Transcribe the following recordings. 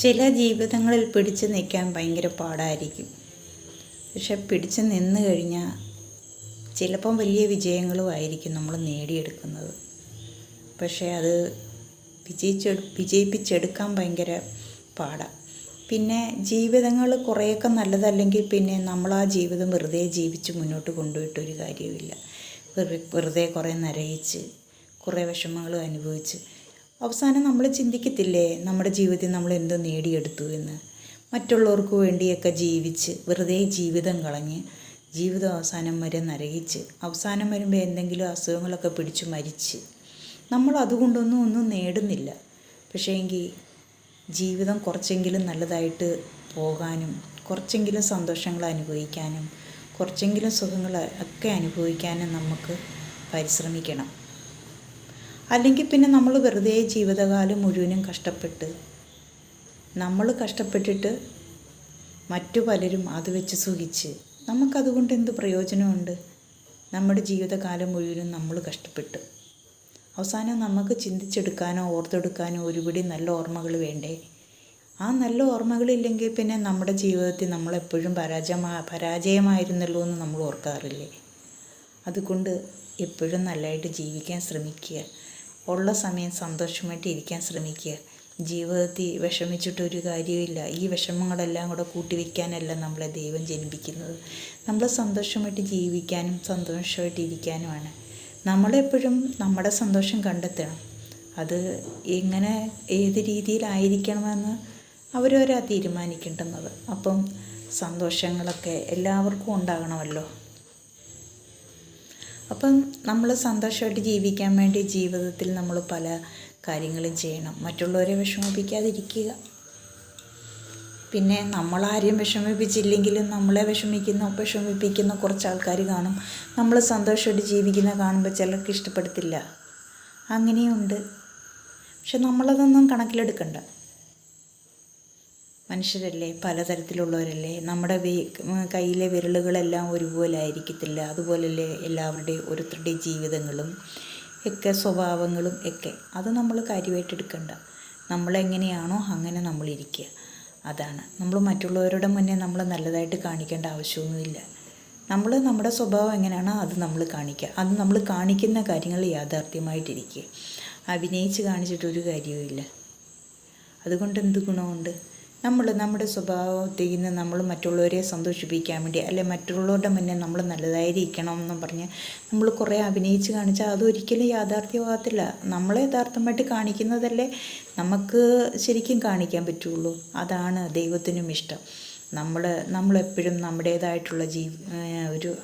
ചില ജീവിതങ്ങളിൽ പിടിച്ചു നിൽക്കാൻ ഭയങ്കര പാടായിരിക്കും. പക്ഷെ പിടിച്ചു നിന്ന് കഴിഞ്ഞാൽ ചിലപ്പം വലിയ വിജയങ്ങളും ആയിരിക്കും നമ്മൾ നേടിയെടുക്കുന്നത്. പക്ഷേ അത് വിജയിച്ചെ വിജയിപ്പിച്ചെടുക്കാൻ ഭയങ്കര പാടാണ് പിന്നെ ജീവിതങ്ങൾ കുറേയൊക്കെ നല്ലതല്ലെങ്കിൽ പിന്നെ നമ്മൾ ആ ജീവിതം വെറുതെ ജീവിച്ച് മുന്നോട്ട് കൊണ്ടുപോയിട്ടൊരു കാര്യവുമില്ല. വെറു വെറുതെ കുറേ നരയിച്ച് കുറേ വിഷമങ്ങളും അനുഭവിച്ച് അവസാനം നമ്മൾ ചിന്തിക്കത്തില്ലേ നമ്മുടെ ജീവിതത്തിൽ നമ്മൾ എന്തോ നേടിയെടുത്തു എന്ന്. മറ്റുള്ളവർക്ക് വേണ്ടിയൊക്കെ ജീവിച്ച് വെറുതെ ജീവിതം കളഞ്ഞ് ജീവിതം അവസാനം വരെ നരകിച്ച് അവസാനം വരുമ്പോൾ എന്തെങ്കിലും അസുഖങ്ങളൊക്കെ പിടിച്ച് മരിച്ച്. നമ്മൾ അതുകൊണ്ടൊന്നും ഒന്നും നേടുന്നില്ല. പക്ഷേ എങ്കിൽ ജീവിതം കുറച്ചെങ്കിലും നല്ലതായിട്ട് പോകാനും കുറച്ചെങ്കിലും സന്തോഷങ്ങൾ അനുഭവിക്കാനും കുറച്ചെങ്കിലും സുഖങ്ങൾ ഒക്കെ അനുഭവിക്കാനും നമുക്ക് പരിശ്രമിക്കണം. അല്ലെങ്കിൽ പിന്നെ നമ്മൾ വെറുതെ ജീവിതകാലം മുഴുവനും കഷ്ടപ്പെട്ട് നമ്മൾ കഷ്ടപ്പെട്ടിട്ട് മറ്റു പലരും അത് വെച്ച് സുഖിച്ച് നമുക്കതുകൊണ്ട് എന്ത് പ്രയോജനമുണ്ട്? നമ്മുടെ ജീവിതകാലം മുഴുവനും നമ്മൾ കഷ്ടപ്പെട്ടു. അവസാനം നമുക്ക് ചിന്തിച്ചെടുക്കാനോ ഓർത്തെടുക്കാനോ ഒരുപിടി നല്ല ഓർമ്മകൾ വേണ്ടേ? ആ നല്ല ഓർമ്മകളില്ലെങ്കിൽ പിന്നെ നമ്മുടെ ജീവിതത്തിൽ നമ്മളെപ്പോഴും പരാജയമാ പരാജയമായിരുന്നല്ലോ എന്ന് നമ്മൾ ഓർക്കാറില്ലേ? അതുകൊണ്ട് എപ്പോഴും നല്ലതായിട്ട് ജീവിക്കാൻ ശ്രമിക്കുക. ഉള്ള സമയം സന്തോഷമായിട്ട് ഇരിക്കാൻ ശ്രമിക്കുക. ജീവിതത്തിൽ വിഷമിച്ചിട്ടൊരു കാര്യമില്ല ഈ വിഷമങ്ങളെല്ലാം കൂടെ കൂട്ടി വയ്ക്കാനല്ല നമ്മളെ ദൈവം ജനിപ്പിക്കുന്നത്. നമ്മൾ സന്തോഷമായിട്ട് ജീവിക്കാനും സന്തോഷമായിട്ട് ഇരിക്കാനുമാണ്. നമ്മളെപ്പോഴും നമ്മുടെ സന്തോഷം കണ്ടെത്തണം. അത് എങ്ങനെ ഏത് രീതിയിലായിരിക്കണമെന്ന് അവരവരാ തീരുമാനിക്കേണ്ടുന്നത്. അപ്പം സന്തോഷങ്ങളൊക്കെ എല്ലാവർക്കും ഉണ്ടാകണമല്ലോ. അപ്പം നമ്മൾ സന്തോഷമായിട്ട് ജീവിക്കാൻ വേണ്ടി ജീവിതത്തിൽ നമ്മൾ പല കാര്യങ്ങളും ചെയ്യണം. മറ്റുള്ളവരെ വിഷമിപ്പിക്കാതിരിക്കുക. പിന്നെ നമ്മളാരെയും വിഷമിപ്പിച്ചില്ലെങ്കിലും നമ്മളെ വിഷമിക്കുന്ന വിഷമിപ്പിക്കുന്ന കുറച്ച് ആൾക്കാർ കാണും. നമ്മൾ സന്തോഷമായിട്ട് ജീവിക്കുന്ന കാണുമ്പോൾ ചിലർക്ക് ഇഷ്ടപ്പെടത്തില്ല. അങ്ങനെയുണ്ട്. പക്ഷെ നമ്മളതൊന്നും കണക്കിലെടുക്കണ്ട. മനുഷ്യരല്ലേ? പലതരത്തിലുള്ളവരല്ലേ? നമ്മുടെ കയ്യിലെ വിരലുകളെല്ലാം ഒരുപോലെ ആയിരിക്കത്തില്ല. അതുപോലല്ലേ എല്ലാവരുടെയും ഓരോരുത്തരുടെയും ജീവിതങ്ങളും ഒക്കെ സ്വഭാവങ്ങളും ഒക്കെ. അത് നമ്മൾ കാര്യമായിട്ട് എടുക്കണ്ട. നമ്മളെങ്ങനെയാണോ അങ്ങനെ നമ്മളിരിക്കുക അതാണ്. നമ്മൾ മറ്റുള്ളവരുടെ മുന്നേ നമ്മൾ നല്ലതായിട്ട് കാണിക്കേണ്ട ആവശ്യമൊന്നുമില്ല. നമ്മൾ നമ്മുടെ സ്വഭാവം എങ്ങനെയാണോ അത് നമ്മൾ കാണിക്കുക അത് നമ്മൾ കാണിക്കുന്ന കാര്യങ്ങൾ യാഥാർത്ഥ്യമായിട്ടിരിക്കുക. അഭിനയിച്ച് കാണിച്ചിട്ടൊരു കാര്യവുമില്ല. അതുകൊണ്ട് എന്ത് ഗുണമുണ്ട്? നമ്മൾ നമ്മുടെ സ്വഭാവത്തിൽ നിന്ന് നമ്മൾ മറ്റുള്ളവരെ സന്തോഷിപ്പിക്കാൻ വേണ്ടി അല്ലെ മറ്റുള്ളവരുടെ മുന്നേ നമ്മൾ നല്ലതായിരിക്കണം എന്ന് പറഞ്ഞ് നമ്മൾ കുറേ അഭിനയിച്ച് കാണിച്ചാൽ അതൊരിക്കലും യാഥാർത്ഥ്യമാകത്തില്ല. നമ്മളെ യഥാർത്ഥമായിട്ട് കാണിക്കുന്നതല്ലേ നമുക്ക് ശരിക്കും കാണിക്കാൻ പറ്റുള്ളൂ. അതാണ് ദൈവത്തിനും ഇഷ്ടം. നമ്മൾ നമ്മളെപ്പോഴും നമ്മുടേതായിട്ടുള്ള ജീ ഒരു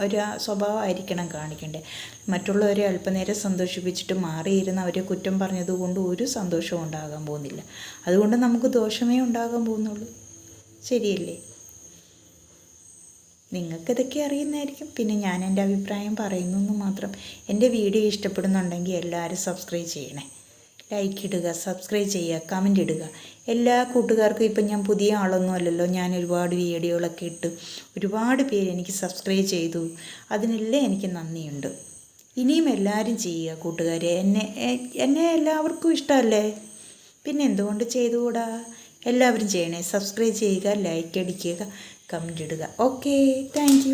ഒരു സ്വഭാവമായിരിക്കണം കാണിക്കേണ്ടത് മറ്റുള്ളവരെ അല്പനേരം സന്തോഷിപ്പിച്ചിട്ട് മാറിയിരുന്ന അവരെ കുറ്റം പറഞ്ഞതുകൊണ്ട് ഒരു സന്തോഷവും ഉണ്ടാകാൻ പോകുന്നില്ല. അതുകൊണ്ട് നമുക്ക് ദോഷമേ ഉണ്ടാകാൻ പോകുന്നുള്ളൂ. ശരിയല്ലേ? നിങ്ങൾക്കിതൊക്കെ അറിയുന്നതായിരിക്കും. പിന്നെ ഞാൻ എന്റെ അഭിപ്രായം പറയുന്നു എന്ന് മാത്രം. എന്റെ വീഡിയോ ഇഷ്ടപ്പെടുന്നുണ്ടെങ്കിൽ എല്ലാവരും സബ്സ്ക്രൈബ് ചെയ്യണേ. ലൈക്ക് ഇടുക സബ്സ്ക്രൈബ് ചെയ്യുക കമന്റ് ഇടുക. എല്ലാ കൂട്ടുകാർക്കും ഇപ്പം ഞാൻ പുതിയ ആളൊന്നും അല്ലല്ലോ. ഞാൻ ഒരുപാട് വീഡിയോകളൊക്കെ ഇട്ട് ഒരുപാട് പേര് എനിക്ക് സബ്സ്ക്രൈബ് ചെയ്തു. അതിനെല്ലാം എനിക്ക് നന്ദിയുണ്ട്. ഇനിയും എല്ലാവരും ചെയ്യുക കൂട്ടുകാരെ. എന്നെ എന്നെ എല്ലാവർക്കും ഇഷ്ടമല്ലേ? പിന്നെ എന്തുകൊണ്ട് ചെയ്തുകൂടാ? എല്ലാവരും ചെയ്യണേ. സബ്സ്ക്രൈബ് ചെയ്യുക ലൈക്ക് അടിക്കുക കമന്റ് ഇടുക. Okay thank